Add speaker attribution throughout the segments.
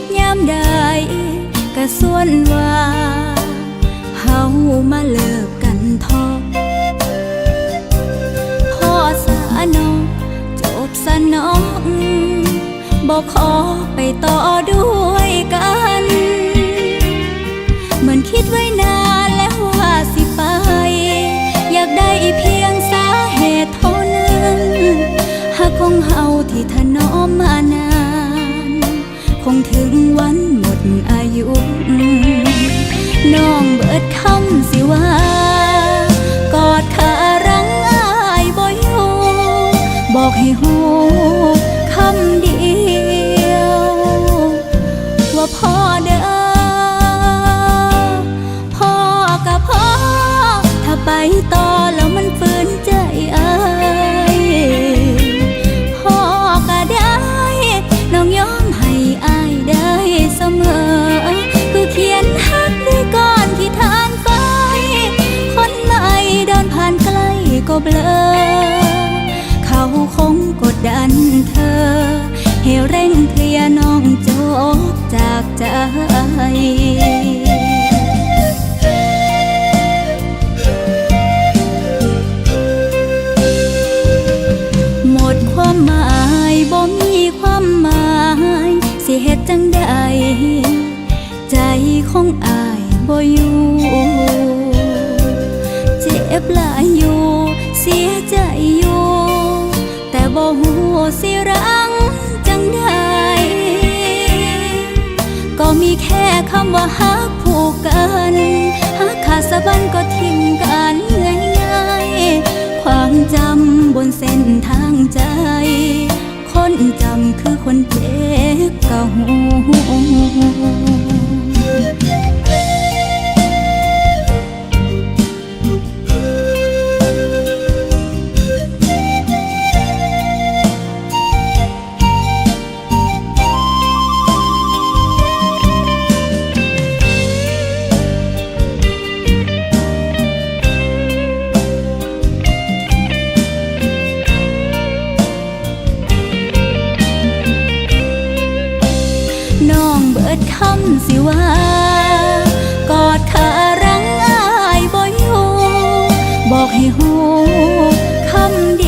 Speaker 1: ดยามใดก็ส่วนว่าเฮามาเลิกกันทอพ่อสานองจบสนองบอกขอไปต่อด้วยกัน เหมือนคิดไว้นานแล้วว่าสิไป อยากได้เพียงสาเหตุเท่านั้นหากของเฮาที่ถนอมมานาน งถึงวันหมดอายุ น้องเบิดคำสิว่า กอดขารังอายบ่อยู่บอกให้หู ใจหมดความหมายบ่มีความหมาย สิเหตุจังใดใจของอายบ่อยู่เจ็บหลายอยู่ เสียใจอยู่ แต่บ่หูสิรัง มีแค่คำว่าฮักผูกกันฮักขาดสะบันก็ทิ้งกันง่ายๆความจำบนเส้นทางใจ คนจำคือคนเจ็บเก่า ดคำสิว่า กอดขารังอายบ่อยู่บอกให้หูคำเดียว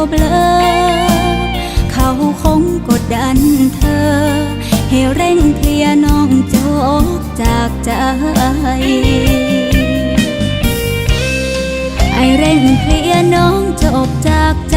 Speaker 1: ก็เบลอ เขาคงกดดันเธอ ให้เร่งเคลียน้องจบจากใจ ไอเร่งเคลียน้องจบจากใจ